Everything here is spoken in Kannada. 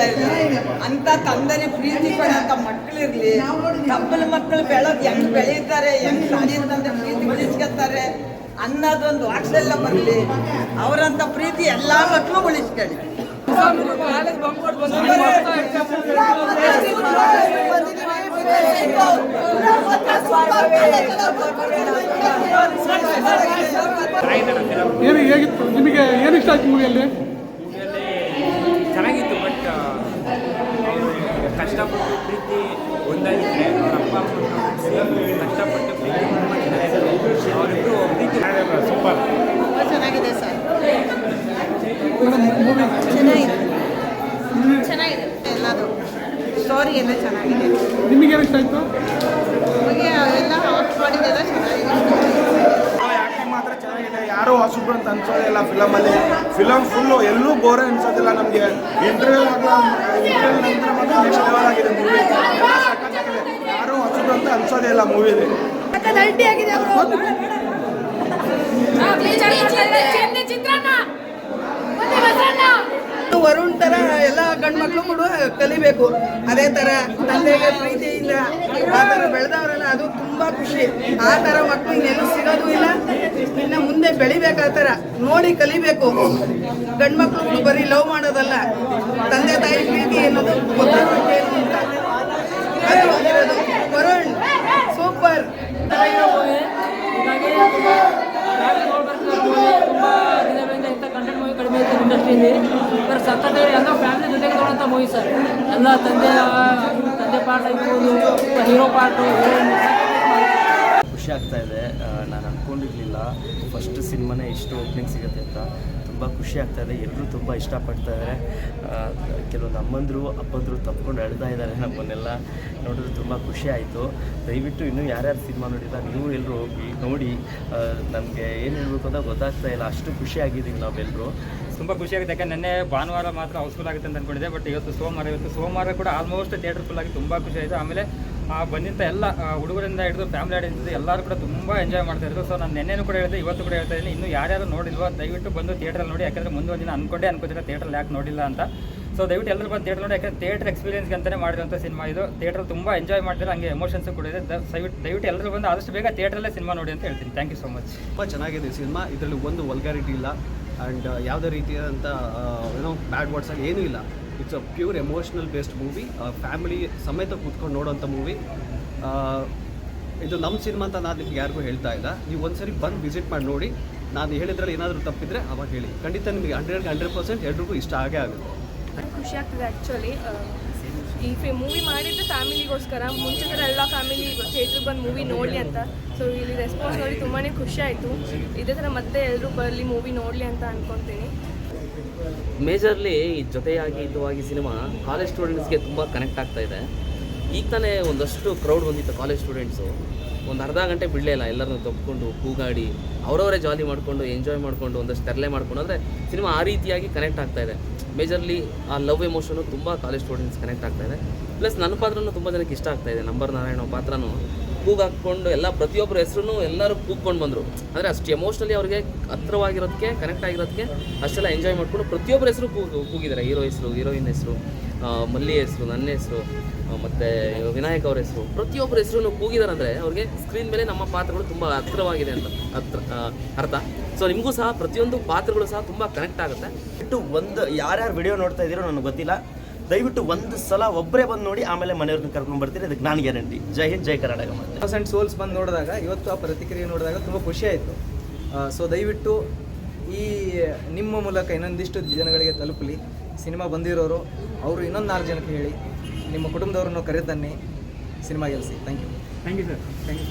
ಬರ್ತಾ ಇಲ್ಲ ಅಂತ ತಂದೆನೇ ಪ್ರೀತಿ ಪಡಂತ ಮಕ್ಕಳಿರ್ಲಿ ಕಬ್ಬಲ್ ಮಕ್ಕಳು ಬೆಳೆದ್ ಹೆಂಗ್ ಬೆಳೀತಾರೆ, ಹೆಂಗ್ ತಂದೆ ಪ್ರೀತಿ ಉಳಿಸ್ಕೊತಾರೆ ಅನ್ನೋದೊಂದು ವಾಟ್ಸೆಲ್ಲ ಬರಲಿ. ಅವರಂತ ಪ್ರೀತಿ ಎಲ್ಲಾ ಮಕ್ಕಳು ಉಳಿಸ್ಕೊಳ್ಳಿ. ಏನು ಹೇಗಿತ್ತು? ನಿಮಗೆ ಏನು ಆಯ್ತು ಮೂವಿಯಲ್ಲಿ ಚೆನ್ನಾಗಿತ್ತು ಬಟ್ ಅವರು ಕಷ್ಟಪಟ್ಟು ಪ್ರೀತಿ ಒಂದಾಗಿದ್ರೆ ಅವ್ರ ಅಪ್ಪ ಅಮ್ಮ ಕಷ್ಟಪಟ್ಟು ಪ್ರೀತಿ ಮಾಡಿದ್ದಾರೆ ಅವರಿಬ್ಬರು ಪ್ರೀತಿ ಸೂಪರ್ ಚೆನ್ನಾಗಿದೆ ಸರ್. ಚೆನ್ನಾಗಿದೆ. ಚೆನ್ನಾಗಿದೆ. ಎಲ್ಲದು ಸ್ಟೋರಿ ಎಲ್ಲ ಚೆನ್ನಾಗಿದೆ. ನಿಮಗೆ ಇಷ್ಟ ಆಯಿತು ನಮಗೆ ಎಲ್ಲ ಆಕ್ಟ್ ಮಾಡಿದ್ದೆಲ್ಲ ಚೆನ್ನಾಗಿದೆ ಆ್ಯಕ್ಟಿಂಗ್ ಮಾತ್ರ ಚೆನ್ನಾಗಿದೆ ಯಾರೂ ಹೊಸಬ್ರು ಅಂತ ಅನ್ಸೋದಿಲ್ಲ ಫಿಲಮಲ್ಲಿ ಫಿಲಮ್ ಫುಲ್ಲು ಎಲ್ಲೂ ಬೋರ್ ಅನ್ಸೋದಿಲ್ಲ ನಮಗೆ. ಇಂಟರ್ವ್ಯೂ ಇಂಟರ್ವ್ಯೂ ನಂತರ ಮಾತ್ರ ನೆಕ್ಸ್ಟ್ ಲೆವೆಲ್ ಆಗಿದೆ ಮೂವಿ ಯಾರೂ ಹೊಸಬ್ರು ಅಂತ ಅನ್ಸೋದೇ ಇಲ್ಲ ಮೂವಿಲಿ ಚಿತ್ರಾನ್ನ ಮತ್ತೆ ಮೊಸರನ್ನ ವರುಣ್ ತರ ಎಲ್ಲ ಗಂಡ್ಮಕ್ಳು ಕೂಡ ಕಲಿಬೇಕು. ಅದೇ ತರ ತಂದೆಗೆ ಪ್ರೀತಿಯಿಂದ ಆ ತರ ಬೆಳೆದವರಲ್ಲ ಅದು ತುಂಬಾ ಖುಷಿ. ಆ ತರ ಮಕ್ಕಳು ಇನ್ನೆಲ್ಲೂ ಸಿಗೋದು ಇಲ್ಲ. ಇನ್ನ ಮುಂದೆ ಬೆಳಿಬೇಕು ಆ ತರ. ನೋಡಿ ಕಲಿಬೇಕು. ಗಂಡ್ಮಕ್ಳು ಬರೀ ಲವ್ ಮಾಡೋದಲ್ಲ. ತಂದೆ ತಾಯಿ ಪ್ರೀತಿ ಅನ್ನೋದು ಗೊತ್ತಾಗುತ್ತೆ ಏನು ಅಂತ ಅದು ಅದಿರೋದು ವರುಣ್ ಸೂಪರ್ ತುಂಬ ದಿನಗಳಿಂದ ಇಂಥ ಕಂಟೆಂಟ್ ಮೂವಿ ಕಡಿಮೆ ಇತ್ತು ಇಂಡಸ್ಟ್ರಿಯಲ್ಲಿ ಬಟ್ ಸಖತ್ ಎಲ್ಲ ಫ್ಯಾಮಿಲಿ ಜೊತೆಗೆ ನೋಡೋಂಥ ಮೂವಿ ಸರ್. ಎಲ್ಲ ತಂದೆ ತಂದೆ ಪಾಠ ಇರ್ಬೋದು ಹೀರೋ ಪಾಟು ಖುಷಿ ಆಗ್ತಾ ಇದೆ. ನಾನು ಅಂದ್ಕೊಂಡಿರಲಿಲ್ಲ ಫಸ್ಟ್ ಸಿನಿಮಾನೇ ಇಷ್ಟು ಓಪನಿಂಗ್ ಸಿಗುತ್ತೆ ಅಂತ. ತುಂಬ ಖುಷಿ ಆಗ್ತಾ ಇದೆ. ಎಲ್ಲರೂ ತುಂಬ ಇಷ್ಟಪಡ್ತಾ ಇದ್ದಾರೆ ಕೆಲವು ನಮ್ಮಂದರು, ಅಪ್ಪಂದರು ತಪ್ಕೊಂಡು ಅಳ್ತಾ ಇದ್ದಾರೆ ನಮ್ಮನ್ನೆಲ್ಲ. ನೋಡಿದ್ರೆ ತುಂಬ ಖುಷಿ ಆಯಿತು. ದಯವಿಟ್ಟು ಇನ್ನೂ ಯಾರ್ಯಾರು ಸಿನಿಮಾ ನೋಡಿಲ್ಲ, ನೀವು ಎಲ್ಲರೂ ಹೋಗಿ ನೋಡಿ. ನಮಗೆ ಏನು ಹೇಳ್ಬೇಕು ಅಂತ ಗೊತ್ತಾಗ್ತಾ ಇಲ್ಲ. ಅಷ್ಟು ಖುಷಿಯಾಗಿದ್ದೀವಿ ನಾವೆಲ್ಲರೂ ತುಂಬ ಖುಷಿ ಆಗುತ್ತೆ. ಯಾಕಂದ್ರೆ ನೆನ್ನೆ ಭಾನುವಾರ ಮಾತ್ರ ಹೌಸ್ಫುಲ್ ಆಗುತ್ತೆ ಅಂತ ಅಂದ್ಕೊಂಡಿದ್ದೆ ಬಟ್ ಇವತ್ತು ಸೋಮವಾರ ಇವತ್ತು ಸೋಮವಾರ ಕೂಡ ಆಲ್ಮೋಸ್ಟ್ ಥಿಯೇಟರ್ ಫುಲ್ ಆಗಿ ತುಂಬ ಖುಷಿ ಆಯಿತು. ಆಮೇಲೆ ಬಂದಿಂತ ಎಲ್ಲ ಹುಡುಗರಿಂದ ಹಿಡಿದು ಫ್ಯಾಮಿಲಿ ಆಡಿದ್ದು ಎಲ್ಲರೂ ಕೂಡ ತುಂಬ ಎಂಜಾಯ್ ಮಾಡ್ತಾ ಇದ್ರು. ಸೊ ನಾನು ನೆನ್ನೆನೂ ಕೂಡ ಹೇಳಿದೆ, ಇವತ್ತು ಕೂಡ ಹೇಳ್ತಾ ಇದ್ದೀನಿ. ಇನ್ನು ಯಾರ್ಯಾರು ನೋಡಿಲ್ವೋ, ದಯವಿಟ್ಟು ಬಂದು ಥಿಯೇಟ್ರಲ್ಲಿ ನೋಡಿ. ಯಾಕಂದರೆ ಮುಂದೆ ಒಂದಿನ ದಿನ ಅನ್ಕೊಂಡೇ ಅನ್ಕೋತೀರ ಥಿಯೇಟ್ರಲ್ಲಿ ಯಾಕೆ ನೋಡಿಲ್ಲ ಅಂತ. ಸೊ ದಯವಿಟ್ಟು ಎಲ್ಲರೂ ಬಂದು ಥಿಯೇಟರ್ ನೋಡಿ. ಯಾಕಂದ್ರೆ ಥಿಯೇಟರ್ ಎಕ್ಸ್ಪೀರಿಯನ್ಸ್ಗೆ ಅಂತಲೇ ಮಾಡಿರೋಂಥ ಸಿನಿಮಾ ಇದು. ಥಿಯೇಟರ್ ತುಂಬ ಎಂಜಾಯ್ ಮಾಡ್ತಾರೆ ಹಂಗೆ ಎಮೋಷನ್ಸ್ ಕೂಡ ಇದೆ. ದಯವಿಟ್ಟು ದಯವಿಟ್ಟು ಎಲ್ಲರೂ ಬಂದು ಆದಷ್ಟು ಬೇಗ ಥಿಯೇಟ್ರಲ್ಲೇ ಸಿನಿಮಾ ನೋಡಿ ಅಂತ ಹೇಳ್ತೀನಿ. ಥ್ಯಾಂಕ್ ಯು ಸೊ ಮಚ್ ತುಂಬ ಚೆನ್ನಾಗಿದೆ ಸಿನಿಮಾ ಇದರಲ್ಲಿ ಒಂದು ವಲ್ಗಾರಿಟಿ ಇಲ್ಲ. ಆ್ಯಂಡ್ ಯಾವುದೇ ರೀತಿಯಾದಂಥ ಏನೋ ಬ್ಯಾಡ್ ವರ್ಡ್ಸಲ್ಲಿ ಏನೂ ಇಲ್ಲ. It's a pure emotional based movie family ಸಮೇತ ಕೂತ್ಕೊಂಡು ನೋಡೋಂಥ ಮೂವಿ ಇದು ನಮ್ಮ ಸಿನಿಮಾ ಅಂತ ನಾನು ನಿಮ್ಗೆ ಯಾರಿಗೂ ಹೇಳ್ತಾ ಇಲ್ಲ. ನೀವು ಒಂದ್ಸರಿ ಬಂದು ವಿಸಿಟ್ ಮಾಡಿ ನೋಡಿ. ನಾನು ಹೇಳಿದ್ರಲ್ಲಿ ಏನಾದರೂ ತಪ್ಪಿದ್ರೆ ಅವಾಗ ಹೇಳಿ. ಖಂಡಿತ ನಿಮಗೆ ಹಂಡ್ರೆಡ್ ಹಂಡ್ರೆಡ್ ಪರ್ಸೆಂಟ್ ಎಲ್ರಿಗೂ ಇಷ್ಟ ಆಗೇ ಆಗುತ್ತೆ. ಖುಷಿ ಆಗ್ತದೆ ಆ್ಯಕ್ಚುಲಿ ಈ ಫಿ ಮೂವಿ ಮಾಡಿದ್ದು ಫ್ಯಾಮಿಲಿಗೋಸ್ಕರ ಮುಂಚೆ ಎಲ್ಲ ಫ್ಯಾಮಿಲಿ ಥಿಯೇಟ್ರಿಗೆ ಬಂದು ಮೂವಿ ನೋಡಲಿ ಅಂತ. ಸೊ ಇಲ್ಲಿ ರೆಸ್ಪಾನ್ಸ್ ನೋಡಿ ತುಂಬಾ ಖುಷಿ ಆಯಿತು ಇದೇ ಥರ ಮತ್ತೆ ಎಲ್ಲರೂ ಬರಲಿ ಮೂವಿ ನೋಡಲಿ ಅಂತ ಅಂದ್ಕೊತೀನಿ ಮೇಜರ್ಲಿ ಜೊತೆಯಾಗಿ ಇದುವಾಗಿ ಸಿನಿಮಾ ಕಾಲೇಜ್ ಸ್ಟೂಡೆಂಟ್ಸ್ಗೆ ತುಂಬ ಕನೆಕ್ಟ್ ಆಗ್ತಾ ಇದೆ. ಈಗ ತಾನೇ ಒಂದಷ್ಟು ಕ್ರೌಡ್ ಬಂದಿತ್ತು ಕಾಲೇಜ್ ಸ್ಟೂಡೆಂಟ್ಸು ಒಂದು ಅರ್ಧ ಗಂಟೆ ಬಿಡಲೇ ಇಲ್ಲ. ಎಲ್ಲರನ್ನು ತಪ್ಪಿಕೊಂಡು ಕೂಗಾಡಿ, ಅವರವರೇ ಜಾಲಿ ಮಾಡಿಕೊಂಡು ಎಂಜಾಯ್ ಮಾಡಿಕೊಂಡು, ಒಂದಷ್ಟು ತರಲೆ ಮಾಡ್ಕೊಂಡು. ಅಂದರೆ ಸಿನಿಮಾ ಆ ರೀತಿಯಾಗಿ ಕನೆಕ್ಟ್ ಆಗ್ತಾ ಇದೆ. ಮೇಜರ್ಲಿ ಆ ಲವ್ ಎಮೋಷನು ತುಂಬ ಕಾಲೇಜ್ ಸ್ಟೂಡೆಂಟ್ಸ್ ಕನೆಕ್ಟ್ ಆಗ್ತಾ ಇದೆ. ಪ್ಲಸ್ ನನ್ನ ಪಾತ್ರನೂ ತುಂಬ ಜನಕ್ಕೆ ಇಷ್ಟ ಆಗ್ತಾ ಇದೆ. ನಂಬರ್ ನಾರಾಯಣ ಪಾತ್ರನೂ ಕೂಗ್ ಹಾಕ್ಕೊಂಡು ಎಲ್ಲ ಪ್ರತಿಯೊಬ್ಬರ ಹೆಸರು ಎಲ್ಲರೂ ಕೂಗ್ಕೊಂಡು ಬಂದರು. ಅಂದರೆ ಅಷ್ಟು ಎಮೋಷ್ನಲಿ ಅವ್ರಿಗೆ ಹತ್ರವಾಗಿರೋದಕ್ಕೆ ಕನೆಕ್ಟ್ ಆಗಿರೋದಕ್ಕೆ ಅಷ್ಟೆಲ್ಲ ಎಂಜಾಯ್ ಮಾಡಿಕೊಂಡು ಪ್ರತಿಯೊಬ್ಬರ ಹೆಸರು ಕೂಗು ಕೂಗಿದ್ದಾರೆ. ಹೀರೋ ಹೆಸರು ಹೀರೋಯಿನ್ ಹೆಸರು ಮಲ್ಲಿ ಹೆಸರು, ನನ್ನ ಹೆಸರು. ಮತ್ತು ವಿನಾಯಕ್ ಅವ್ರ ಹೆಸರು. ಪ್ರತಿಯೊಬ್ಬರ ಹೆಸರು ಕೂಗಿದಾರೆ ಅಂದರೆ ಅವ್ರಿಗೆ ಸ್ಕ್ರೀನ್ ಮೇಲೆ ನಮ್ಮ ಪಾತ್ರಗಳು ತುಂಬ ಹತ್ರವಾಗಿದೆ ಅಂತ ಹತ್ರ ಅರ್ಥ. ಸೊ ನಿಮಗೂ ಸಹ ಪ್ರತಿಯೊಂದು ಪಾತ್ರಗಳು ಸಹ ತುಂಬ ಕನೆಕ್ಟ್ ಆಗುತ್ತೆ. ಬಿಟ್ಟು ಒಂದು ಯಾರ್ಯಾರು ವಿಡಿಯೋ ನೋಡ್ತಾ ಇದ್ದೀರೋ ನನಗೆ ಗೊತ್ತಿಲ್ಲ. ದಯವಿಟ್ಟು ಒಂದು ಸಲ ಒಬ್ಬರೇ ಬಂದು ನೋಡಿ ಆಮೇಲೆ ಮನೆಯವ್ರನ್ನ ಕರ್ಕೊಂಡು ಬರ್ತೀರಿ. ಅದಕ್ಕೆ ನಾನು ಗ್ಯಾರಂಟಿ. ಜೈ ಹಿಂದ್ ಜೈ ಕರ್ನಾಟಕ ಮತ್ತೆ ಆ್ಯಂಡ್ ಸೋಲ್ಸ್ ಬಂದು ನೋಡಿದಾಗ ಇವತ್ತು ಆ ಪ್ರತಿಕ್ರಿಯೆ ನೋಡಿದಾಗ ತುಂಬ ಖುಷಿ ಆಯಿತು. ಸೊ ದಯವಿಟ್ಟು ಈ ನಿಮ್ಮ ಮೂಲಕ ಇನ್ನೊಂದಿಷ್ಟು ಜನಗಳಿಗೆ ತಲುಪಲಿ. ಸಿನಿಮಾ ಬಂದಿರೋರು ಅವರು ಇನ್ನೊಂದು ನಾಲ್ಕು ಜನಕ್ಕೆ ಹೇಳಿ. ನಿಮ್ಮ ಕುಟುಂಬದವ್ರನ್ನು ಕರೆತನ್ನಿ ಸಿನಿಮಾ ಗೆಲ್ಲಿಸಿ. Thank you thank you sir thank you